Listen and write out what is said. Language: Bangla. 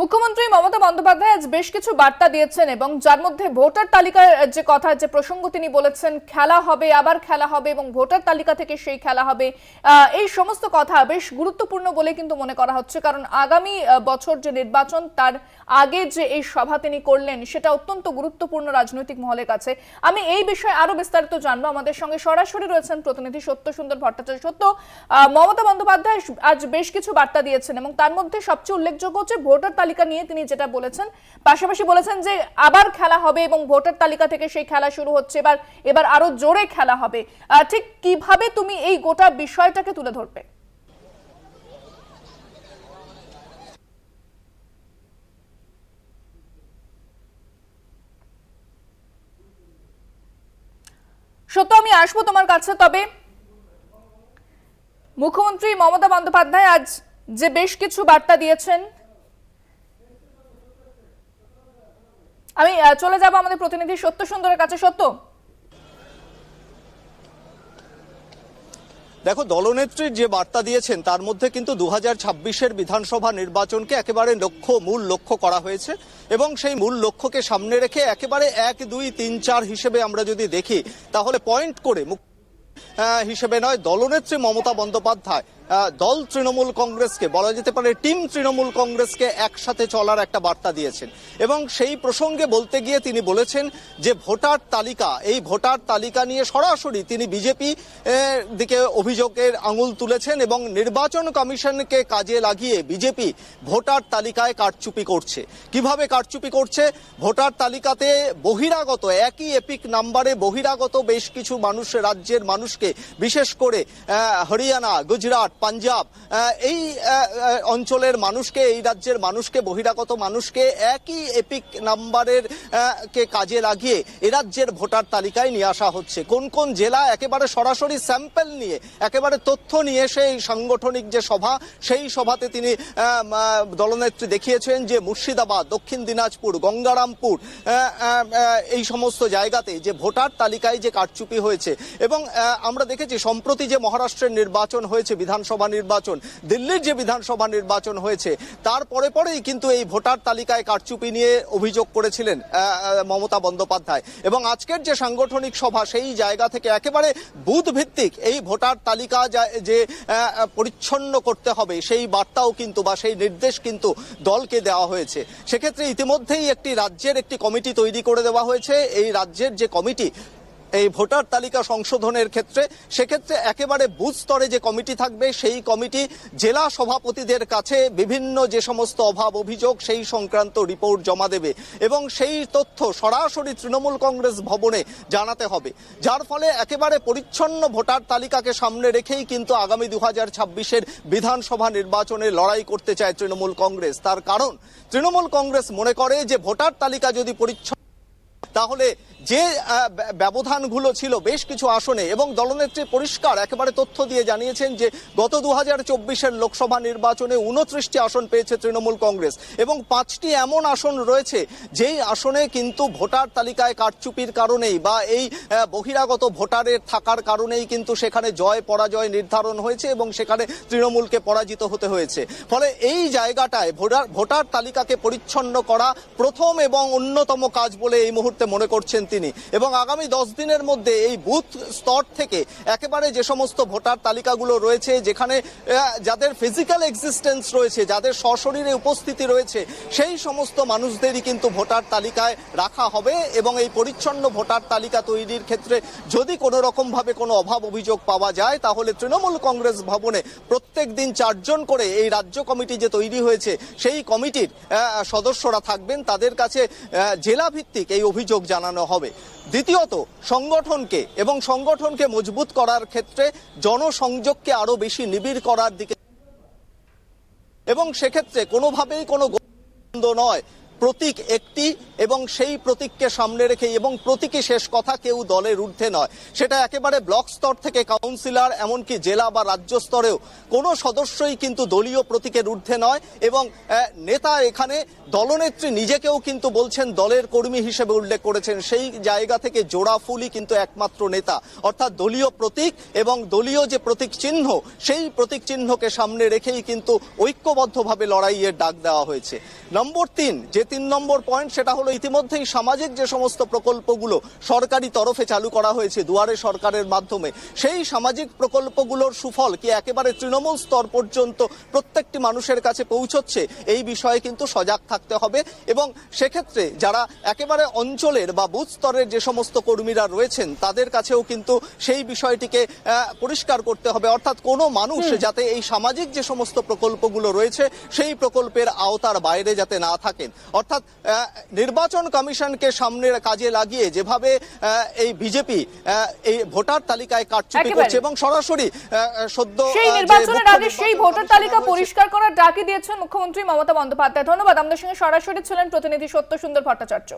মুখ্যমন্ত্রী মমতা বন্দ্যোপাধ্যায় আজ বেশ কিছু বার্তা দিয়েছেন এবং যার মধ্যে ভোটার তালিকার যে কথা, যে প্রসঙ্গ তিনি বলেছেন, খেলা হবে, আবার খেলা হবে এবং ভোটার তালিকা থেকে সেই খেলা হবে এই সমস্ত কথা বেশ গুরুত্বপূর্ণ বলে কিন্তু মনে করা হচ্ছে। কারণ আগামী বছর যে নির্বাচন, তার আগে যে এই সভা তিনি করলেন, সেটা অত্যন্ত গুরুত্বপূর্ণ রাজনৈতিক মহলের কাছে। আমি এই বিষয়ে আরও বিস্তারিত জানব। আমাদের সঙ্গে সরাসরি রয়েছেন প্রতিনিধি সত্য সুন্দর ভট্টাচার্য। সত্য মমতা বন্দ্যোপাধ্যায় আজ বেশ কিছু বার্তা দিয়েছেন এবং তার মধ্যে সবচেয়ে উল্লেখযোগ্য হচ্ছে ভোটার তালিকা নিয়ে তিনি যেটা বলেছেন, পাশাপাশি বলেছেন যে আবার খেলা হবে এবং ভোটার তালিকা থেকে সেই খেলা শুরু হচ্ছে। এবার এবার আরও জোরে খেলা হবে। ঠিক কীভাবে তুমি এই গোটা বিষয়টাকে তুলে ধরবে? সত্য, আমি আসব তোমার কাছে, তবে মুখ্যমন্ত্রী মমতা বন্দ্যোপাধ্যায় আজ যে বেশ কিছু বার্তা দিয়েছেন আমি চলে যাব আমাদের প্রতিনিধি সত্য সুন্দরের কাছে। সত্য? দেখো, দলনেত্রীর যে বার্তা দিয়েছেন, তার মধ্যে কিন্তু দু হাজার বিধানসভা নির্বাচনকে একেবারে লক্ষ্য, মূল লক্ষ্য করা হয়েছে এবং সেই মূল লক্ষ্যকে সামনে রেখে একেবারে এক, দুই, তিন, চার হিসেবে আমরা যদি দেখি, তাহলে পয়েন্ট করে হিসেবে নয়, দলনেত্রী মমতা বন্দ্যোপাধ্যায় দল তৃণমূল কংগ্রেসকে, বলা যেতে পারে টিম তৃণমূল কংগ্রেসকে একসাথে চলার একটা বার্তা দিয়েছেন। এবং সেই প্রসঙ্গে বলতে গিয়ে তিনি বলেছেন যে ভোটার তালিকা, এই ভোটার তালিকা নিয়ে সরাসরি তিনি বিজেপি দিকে অভিযোগের আঙুল তুলেছেন এবং নির্বাচন কমিশনকে কাজে লাগিয়ে বিজেপি ভোটার তালিকায় কারচুপি করছে। কীভাবে কারচুপি করছে? ভোটার তালিকাতে বহিরাগত, একই এপিক নাম্বারে বহিরাগত বেশ কিছু মানুষ, রাজ্যের মানুষকে, বিশেষ করে হরিয়ানা, গুজরাট পাঞ্জাব এই অঞ্চলের মানুষকে, এই রাজ্যের মানুষকে, বহিরাগত মানুষকে একই এপিক নাম্বারের কে কাজে লাগিয়ে এ রাজ্যের ভোটার তালিকায় নিয়ে আসা হচ্ছে। কোন কোন জেলা একেবারে সরাসরি স্যাম্পল নিয়ে, একেবারে তথ্য নিয়ে সেই সাংগঠনিক যে সভা, সেই সভাতে তিনি দলনেত্রী দেখিয়েছেন যে মুর্শিদাবাদ, দক্ষিণ দিনাজপুর, গঙ্গারামপুর এই সমস্ত জায়গাতে যে ভোটার তালিকায় যে কারচুপি হয়েছে এবং আমরা দেখেছি, সম্প্রতি যে মহারাষ্ট্রের নির্বাচন হয়েছে বিধানসভা নির্বাচন, দিল্লির যে বিধানসভা নির্বাচন হয়েছে তারপরে পরেই কিন্তু এই ভোটার তালিকায় কারচুপি নিয়ে অভিযোগ করেছিলেন মমতা বন্দ্যোপাধ্যায়। এবং আজকের যে সাংগঠনিক সভা, সেই জায়গা থেকে একেবারে বুথ ভিত্তিক এই ভোটার তালিকা যে পরিচ্ছন্ন করতে হবে, সেই বার্তাও কিন্তু বা সেই নির্দেশ কিন্তু দলকে দেওয়া হয়েছে। সেক্ষেত্রে ইতিমধ্যেই একটি রাজ্যের একটি কমিটি তৈরি করে দেওয়া হয়েছে। এই রাজ্যের যে কমিটি এই ভোটার তালিকা সংশোধনের ক্ষেত্রে, সেক্ষেত্রে একেবারে বুথ স্তরে যে কমিটি থাকবে, সেই কমিটি জেলা সভাপতিদের কাছে বিভিন্ন যে সমস্ত অভাব অভিযোগ, সেই সংক্রান্ত রিপোর্ট জমা দেবে এবং সেই তথ্য সরাসরি তৃণমূল কংগ্রেস ভবনে জানাতে হবে। যার ফলে একেবারে পরিচ্ছন্ন ভোটার তালিকাকে সামনে রেখেই কিন্তু আগামী দু হাজার ছাব্বিশের বিধানসভা নির্বাচনে লড়াই করতে চায় তৃণমূল কংগ্রেস। তার কারণ, তৃণমূল কংগ্রেস মনে করে যে ভোটার তালিকা যদি পরিচ্ছন্ন তাহলে যে ব্যবধানগুলো ছিল বেশ কিছু আসনে এবং দলনেত্রী পরিষ্কার একেবারে তথ্য দিয়ে জানিয়েছেন যে গত দু হাজার চব্বিশের লোকসভা নির্বাচনে উনত্রিশটি আসন পেয়েছে তৃণমূল কংগ্রেস এবং পাঁচটি এমন আসন রয়েছে যেই আসনে কিন্তু ভোটার তালিকায় কারচুপির কারণেই বা এই বহিরাগত ভোটারের থাকার কারণেই কিন্তু সেখানে জয় পরাজয় নির্ধারণ হয়েছে এবং সেখানে তৃণমূলকে পরাজিত হতে হয়েছে। ফলে এই জায়গাটায় ভোটার ভোটার তালিকাকে পরিচ্ছন্ন করা প্রথম এবং অন্যতম কাজ বলে এই মুহূর্তে মনে করছেন তিনি। এবং আগামী দশ দিনের মধ্যে এই বুথ স্তর থেকে একেবারে যে সমস্ত ভোটার তালিকাগুলো রয়েছে যেখানে যাদের ফিজিক্যাল এক্সিস্টেন্স রয়েছে যাদের সশরীরে উপস্থিতি রয়েছে সেই সমস্ত মানুষদেরই কিন্তু ভোটার তালিকায় রাখা হবে এবং এই পরিচ্ছন্ন ভোটার তালিকা তৈরির ক্ষেত্রে যদি কোনো রকমভাবে কোনো অভাব অভিযোগ পাওয়া যায় তাহলে তৃণমূল কংগ্রেস ভবনে প্রত্যেক দিন চারজন করে এই রাজ্য কমিটি যে তৈরি হয়েছে সেই কমিটির সদস্যরা থাকবেন। তাদের কাছে আহ, জেলা ভিত্তিক এই অভিযোগ জানানো হবে। দ্বিতীয়ত, সংগঠনকে এবং সংগঠনকে মজবুত করার ক্ষেত্রে জনসংযোগকে আরও বেশি নিবিড় করার দিকে এবং সেক্ষেত্রে কোনোভাবেই কোনো নয়। প্রতীক একটি এবং সেই প্রতীককে সামনে রেখে এবং প্রতীকী শেষ কথা কেউ দলের ঊর্ধ্বে নয়। সেটা একেবারে ব্লক স্তর থেকে কাউন্সিলর, এমনকি জেলা বা রাজ্য স্তরেও। কোনো সদস্যই কিন্তু দলীয় প্রতীকের ঊর্ধ্বে নয় এবং নেতা এখানে দলনেত্রী নিজেকেও কিন্তু বলছেন দলের কর্মী হিসেবে উল্লেখ করেছেন। সেই জায়গা থেকে জোড়া ফুলই কিন্তু একমাত্র নেতা। অর্থাৎ দলীয় প্রতীক এবং দলীয় যে প্রতীক চিহ্ন, সেই প্রতীক চিহ্নকে সামনে রেখেই কিন্তু ঐক্যবদ্ধভাবে লড়াইয়ের ডাক দেওয়া হয়েছে। নম্বর তিন, যে তিন নম্বর পয়েন্ট সেটা হলো ইতিমধ্যেই সামাজিক যে সমস্ত প্রকল্পগুলো সরকারি তরফে চালু করা হয়েছে দুয়ারে সরকারের মাধ্যমে সেই সামাজিক প্রকল্পগুলোর সুফল কি একেবারে তৃণমূল স্তর পর্যন্ত প্রত্যেকটি মানুষের কাছে পৌঁছচ্ছে? এই বিষয়ে কিন্তু সজাগ থাকতে হবে এবং সেক্ষেত্রে যারা একেবারে অঞ্চলের বা বুথ স্তরের যে সমস্ত কর্মীরা রয়েছেন তাদের কাছেও কিন্তু সেই বিষয়টিকে পরিষ্কার করতে হবে। অর্থাৎ কোনো মানুষ যাতে এই সামাজিক যে সমস্ত প্রকল্পগুলো রয়েছে সেই প্রকল্পের আওতার বাইরে যাতে না থাকেন। অর্থাৎ নির্বাচন কমিশনকে সামনের কাজে লাগিয়ে যেভাবে এই বিজেপি এই ভোটার তালিকায় কারচুপি করছে এবং সরাসরি সদ্য সেই নির্বাচনের আগে সেই ভোটার তালিকা পরিষ্কার করার ডাকি দিয়েছেন মুখ্যমন্ত্রী মমতা বন্দ্যোপাধ্যায়। ধন্যবাদ। আমাদের সঙ্গে সরাসরি ছিলেন প্রতিনিধি সত্য সুন্দর ভট্টাচার্য।